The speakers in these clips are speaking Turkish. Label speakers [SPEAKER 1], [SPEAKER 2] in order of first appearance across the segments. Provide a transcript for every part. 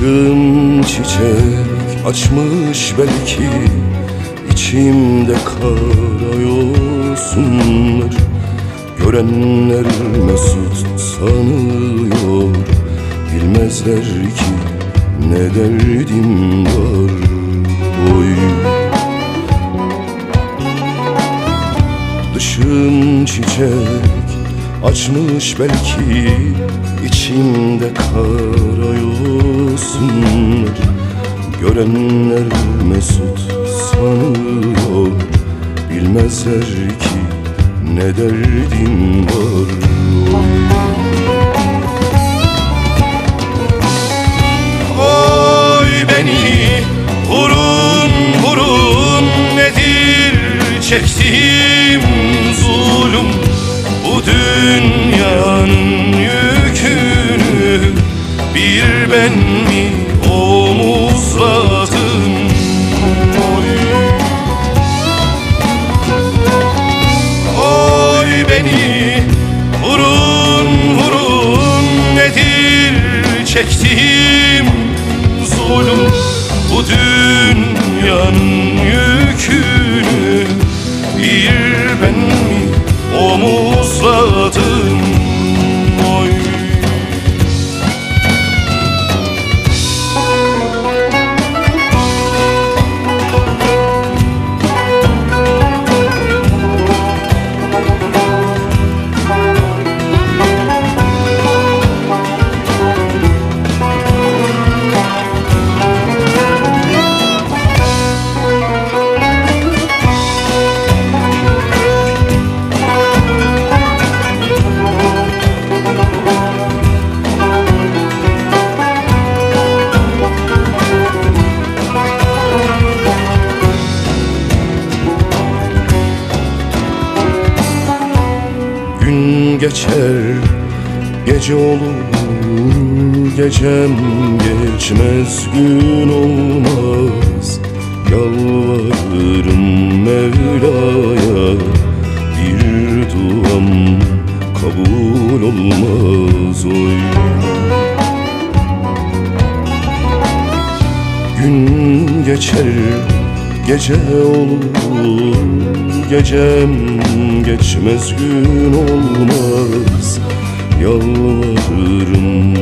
[SPEAKER 1] Dışım çiçek açmış belki içimde kara yosunlar Görenler mesut sanıyor Bilmezler ki ne derdim var Oy Dışım çiçek açmış belki içimde kara yosunlar Görenler mesut sanıyor. Bilmezler ki ne derdim var çektiğim Gün geçer, gece olur Gecem geçmez, gün olmaz. Yalvarırım Mevla'ya Bir duam kabul olmaz oy. Gün geçer, gece olur Gecem geçmez, gün olmaz. Yalvarırım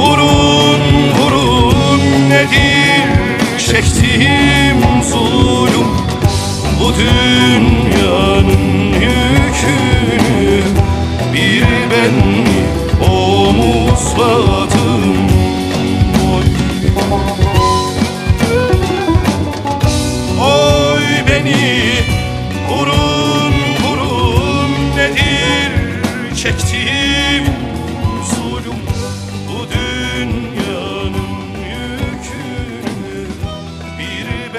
[SPEAKER 1] vurun vurun nedir? Çektiğim zulüm. Bu dünyanın yükünü bir ben omuzladım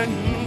[SPEAKER 1] and